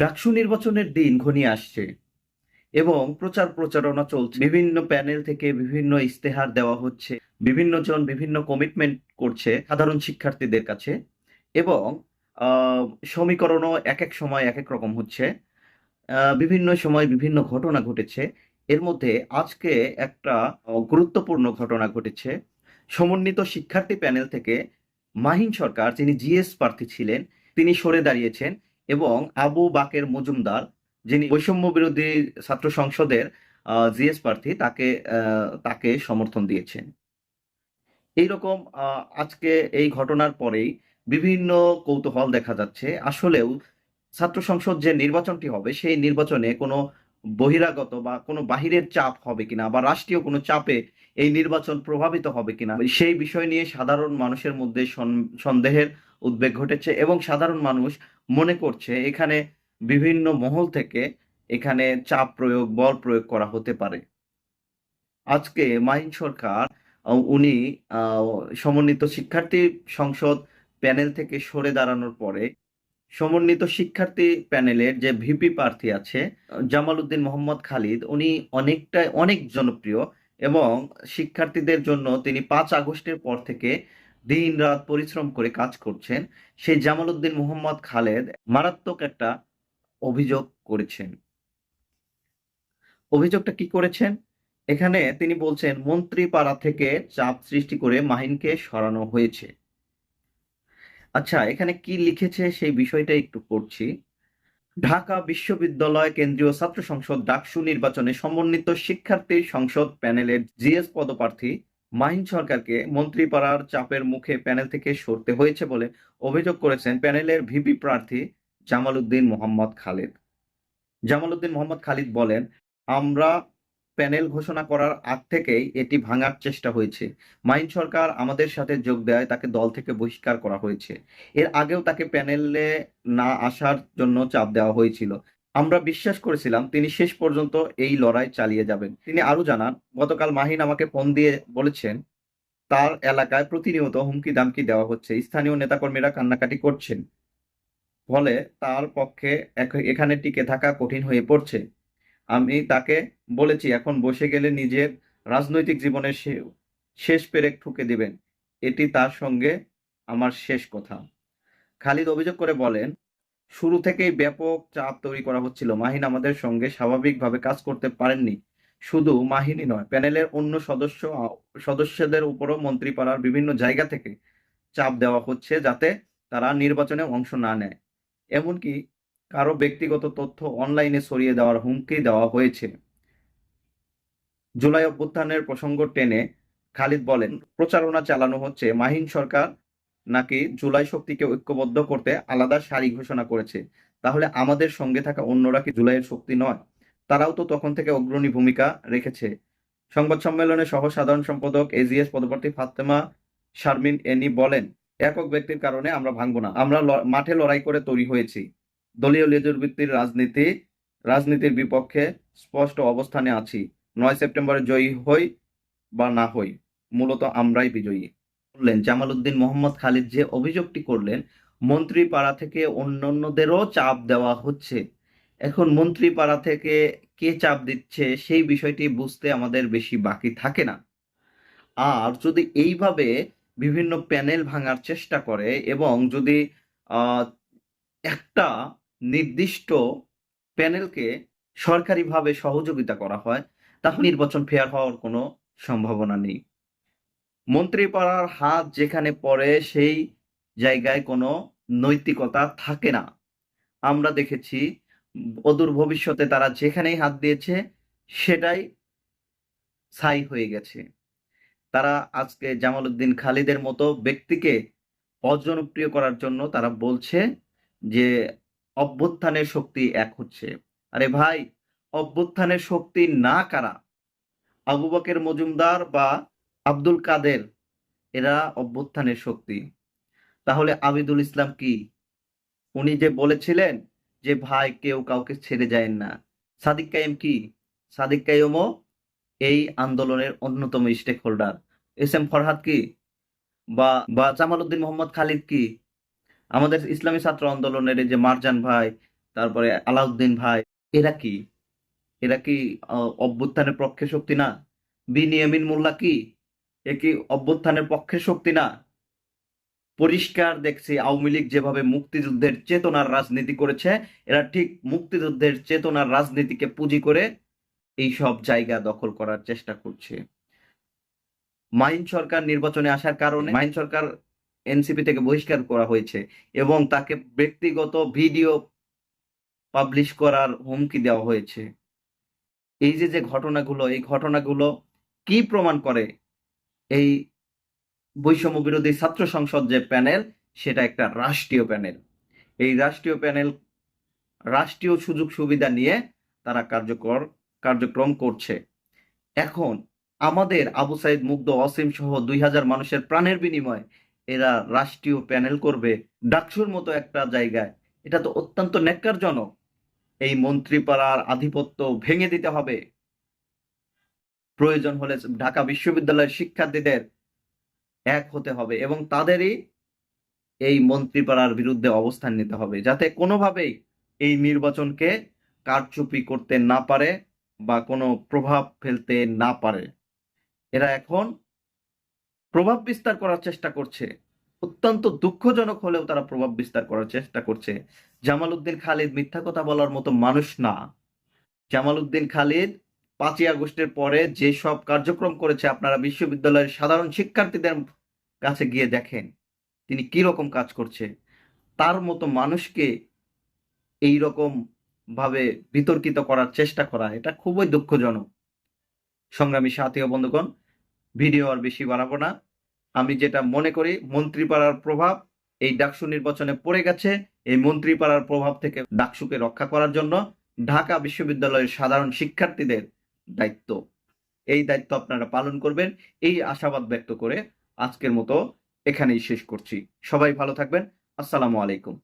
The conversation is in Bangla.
ডাকসু নির্বাচনের দিন ঘনিয়ে আসছে এবং প্রচার প্রচারণা চলছে। বিভিন্ন প্যানেল থেকে বিভিন্ন ইস্তেহার দেওয়া হচ্ছে। বিভিন্ন জন বিভিন্ন কমিটমেন্ট করছে সাধারণ শিক্ষার্থীদের কাছে এবং সমীকরণও এক এক সময় এক এক রকম হচ্ছে। বিভিন্ন সময় বিভিন্ন ঘটনা ঘটেছে। এর মধ্যে আজকে একটা গুরুত্বপূর্ণ ঘটনা ঘটেছে। সমন্বিত শিক্ষার্থী প্যানেল থেকে মাহিন সরকার, যিনি জিএস প্রার্থী ছিলেন, তিনি সরে দাঁড়িয়েছেন। এবং আবু বাকের মজুমদার, যিনি বৈষম্য বিরোধী ছাত্র সংসদের জিএস প্রার্থী, তাকে তাকে সমর্থন দিয়েছেন। এইরকম আজকে এই ঘটনার পরেই বিভিন্ন কৌতূহল দেখা যাচ্ছে। আসলেও ছাত্র সংসদ যে নির্বাচনটি হবে, সেই নির্বাচনে কোনো বহিরাগত বা কোনো বাহিরের চাপ হবে কিনা বা রাষ্ট্রীয় কোনো চাপে এই নির্বাচন প্রভাবিত হবে কিনা, সেই বিষয় নিয়ে সাধারণ মানুষের মধ্যে সন- সন্দেহের উদ্বেগ ঘটেছে এবং সাধারণ মানুষ মনে করছে, এখানে বিভিন্ন মহল থেকে এখানে চাপ প্রয়োগ, বল প্রয়োগ করা হতে পারে। আজকে মাহিন সরকার উনি সমন্বিত শিক্ষার্থী সংসদ প্যানেল থেকে সরে দাঁড়ানোর পরে সমন্বিত শিক্ষার্থী প্যানেলের যে ভিপি প্রার্থী আছে, জামাল উদ্দিন মোহাম্মদ খালিদ, উনি অনেকটাই, অনেক জনপ্রিয় এবং শিক্ষার্থীদের জন্য তিনি পাঁচ আগস্টের পর থেকে দিন রাত পরিশ্রম করে কাজ করছেন, সেই জামাল উদ্দিন মোহাম্মদ খালেদ মারাত্মক একটা অভিযোগ করেছেন। অভিযোগটা কি করেছেন? এখানে তিনি বলছেন মন্ত্রী পাড়া থেকে চাপ সৃষ্টি করে মাহিনকে সরানো হয়েছে। আচ্ছা এখানে কি লিখেছে সেই বিষয়টা একটু পড়ছি। ঢাকা বিশ্ববিদ্যালয় কেন্দ্রীয় ছাত্র সংসদ ডাকসু নির্বাচনে সমন্বিত শিক্ষার্থী সংসদ প্যানেলের জিএস পদপ্রার্থী মাহিন সরকারকে মন্ত্রীপাড়ার চাপের মুখে প্যানেল থেকে সরতে হয়েছে বলে অভিযোগ করেছেন প্যানেলের ভিপি প্রার্থী জামাল উদ্দিন মোহাম্মদ খালেদ। জামাল উদ্দিন মোহাম্মদ খালিদ বলেন, আমরা প্যানেল ঘোষণা করার আগ থেকেই এটি ভাঙার চেষ্টা হয়েছে। মাইন সরকার আমাদের সাথে যোগ দেয়, তাকে দল থেকে বহিষ্কার করা হয়েছে। এর আগেও তাকে প্যানেলে না আসার জন্য চাপ দেওয়া হয়েছিল। আমরা বিশ্বাস করেছিলাম তিনি শেষ পর্যন্ত এই লড়াই চালিয়ে যাবেন। তিনি আরও জানান, গতকাল মাহিন আমাকে ফোন দিয়ে বলেছেন, তার এলাকায় প্রতিনিয়ত হুমকি দামকি দেওয়া হচ্ছে। স্থানীয় নেতাকর্মীরা কান্নাকাটি করছেন। ফলে তার পক্ষে এখ- এখানে টিকে থাকা কঠিন হয়ে পড়ছে। আমি তাকে বলেছি, এখন বসে গেলে নিজের রাজনৈতিক জীবনের শেষ পেরেক ঠুকে দিবেন। এটি তার সঙ্গে আমার শেষ কথা। খালিদ অভিযোগ করে বলেন শুরু থেকেই ব্যাপক চাপ তৈরি করা হচ্ছিল। মাহিন আমাদের সঙ্গে স্বাভাবিকভাবে কাজ করতে পারেননি। শুধু মাহিনী নয়, প্যানেলের অন্য সদস্য, সদস্যদের উপরও মন্ত্রীপাড়ার বিভিন্ন জায়গা থেকে চাপ দেওয়া হচ্ছে যাতে তারা নির্বাচনে অংশ না নেয়। এমনকি কারও ব্যক্তিগত তথ্য অনলাইনে সরিয়ে দেওয়ার হুমকি দেওয়া হয়েছে। জুলাই অভ্যুত্থানের প্রসঙ্গ টেনে খালিদ বলেন, প্রচারণা চালানো হচ্ছে। মাহিন সরকার নাকি জুলাই শক্তিকে ঐক্যবদ্ধ করতে আলাদা সারি ঘোষণা করেছে? তাহলে আমাদের সঙ্গে থাকা অন্যরা কি জুলাইয়ের শক্তি নয়? তারাও তো তখন থেকে অগ্রণী ভূমিকা রেখেছে। সংবাদ সম্মেলনে সহ সাধারণ সম্পাদক এজিএস পদপ্রার্থী ফাতেমা শারমিন এনি বলেন, একক ব্যক্তির কারণে আমরা ভাঙবো না। আমরা মাঠে লড়াই করে তৈরি হয়েছি। দলীয় লেজুরবৃত্তির রাজনীতি, রাজনীতির বিপক্ষে স্পষ্ট অবস্থানে আছি। নয় সেপ্টেম্বরে জয়ী হই বা না হই, মূলত আমরাই বিজয়ী। বললেন জামাল উদ্দিন মোহাম্মদ খালিদ যে অভিযোগটি করলেন মন্ত্রী পাড়া থেকে অন্যান্যদেরও চাপ দেওয়া হচ্ছে। এখন মন্ত্রী পাড়া থেকে কে চাপ দিচ্ছে সেই বিষয়টি বুঝতে আমাদের বেশি বাকি থাকে না। আর যদি এইভাবে বিভিন্ন প্যানেল ভাঙার চেষ্টা করে এবং যদি একটা নির্দিষ্ট প্যানেলকে সরকারিভাবে সহযোগিতা করা হয়, তাহলে নির্বাচন ফেয়ার হওয়ার কোনো সম্ভাবনা নেই। মন্ত্রীপাড়ার হাত যেখানে পড়ে, সেই জায়গায় কোনো নৈতিকতা থাকে না। আমরা দেখেছি, অদূর ভবিষ্যতে তারা যেখানেই হাত দিয়েছে, সেটাই ছাই হয়ে গেছে। তারা আজকে জামাল উদ্দিন খালিদের মতো ব্যক্তিকে অজনপ্রিয় করার জন্য তারা বলছে যে, অভ্যুত্থানের শক্তি এক হচ্ছে। আরে ভাই, অভ্যুত্থানের শক্তি না কারা? আবু বকের মজুমদার বা আব্দুল কাদের, এরা অভ্যুত্থানের শক্তি। তাহলে আবিদুল ইসলাম কি? উনি যে বলেছিলেন যে, ভাই, কেউ কাউকে ছেড়ে যায় না। সাদিক কাইম কি? সাদিক কাইমও এই আন্দোলনের অন্যতম stake holder S M Farhad কি? বা বা জামাল উদ্দিন মোহাম্মদ খালিদ কি? আমাদের ইসলামী ছাত্র আন্দোলনের যে মারজান ভাই, তারপরে আলাউদ্দিন ভাই, এরা কি? এরা কি অভ্যুত্থানের পক্ষে শক্তি না? বিনিয়ামিন মোল্লা কি? এ কি অভ্যুত্থানের পক্ষে শক্তি না? পরিষ্কার দেখছি আওয়ামী লীগ যেভাবে মুক্তিযুদ্ধের চেতনার রাজনীতি করেছে, এরা ঠিক মুক্তিযুদ্ধের চেতনার রাজনীতিকে পুঁজি করে এই সব জায়গা দখল করার চেষ্টা করছে। মাইন সরকার নির্বাচনে আসার কারণে মাইন সরকার এনসিপি থেকে বহিষ্কার করা হয়েছে এবং তাকে ব্যক্তিগত ভিডিও পাবলিশ করার হুমকি দেওয়া হয়েছে। এই যে যে ঘটনাগুলো, এই ঘটনাগুলো কি প্রমাণ করে? এই বৈষম্য বিরোধী ছাত্র সংসদ যে প্যানেল, সেটা একটা রাষ্ট্রীয় প্যানেল। এই রাষ্ট্রীয় প্যানেল, রাষ্ট্রীয় সুযোগ সুবিধা নিয়ে তারা কার্যকর, কার্যক্রম করছে। এখন আমাদের আবু সাইদ, মুগ্ধ, অসীম সহ দুই হাজার মানুষের প্রাণের বিনিময়ে এরা রাষ্ট্রীয় প্যানেল করবে ডাকসুর মতো একটা জায়গায়। এটা তো অত্যন্ত ন্যাক্কারজনক। এই মন্ত্রীপাড়ার আধিপত্য ভেঙে দিতে হবে। প্রয়োজন হলে ঢাকা বিশ্ববিদ্যালয়ের শিক্ষার্থীদের এক হতে হবে এবং তাদেরই এই মন্ত্রীপাড়ার বিরুদ্ধে অবস্থান নিতে হবে যাতে কোনোভাবেই এই নির্বাচনকে কারচুপি করতে না পারে বা কোনো প্রভাব ফেলতে না পারে। এরা এখন প্রভাব বিস্তার করার চেষ্টা করছে। অত্যন্ত দুঃখজনক হলেও তারা প্রভাব বিস্তার করার চেষ্টা করছে। জামাল উদ্দিন খালিদ মিথ্যা কথা বলার মতো মানুষ না। জামাল উদ্দিন খালিদ পাঁচই আগস্টের পরে যে সব কার্যক্রম করেছে আপনারা বিশ্ববিদ্যালয়ের সাধারণ শিক্ষার্থীদের কাছে গিয়ে দেখেন, তিনি কি রকম কাজ করছে। তার মতো মানুষকে এই রকম ভাবে বিতর্কিত করার চেষ্টা করা, এটা খুবই দুঃখজনক। সংগ্রামী সাথী বন্ধুগণ, ভিডিও আর বেশি বাড়াবো না। আমি যেটা মনে করি, মন্ত্রীপাড়ার প্রভাব এই ডাকসু নির্বাচনে পড়ে গেছে। এই মন্ত্রীপাড়ার প্রভাব থেকে ডাকসুকে রক্ষা করার জন্য ঢাকা বিশ্ববিদ্যালয়ের সাধারণ শিক্ষার্থীদের দায়িত্ব। এই দায়িত্ব আপনারা পালন করবেন। এই আশাবাদ ব্যক্ত করে আজকের মতো এখানেই শেষ করছি। সবাই ভালো থাকবেন। আসসালামু আলাইকুম।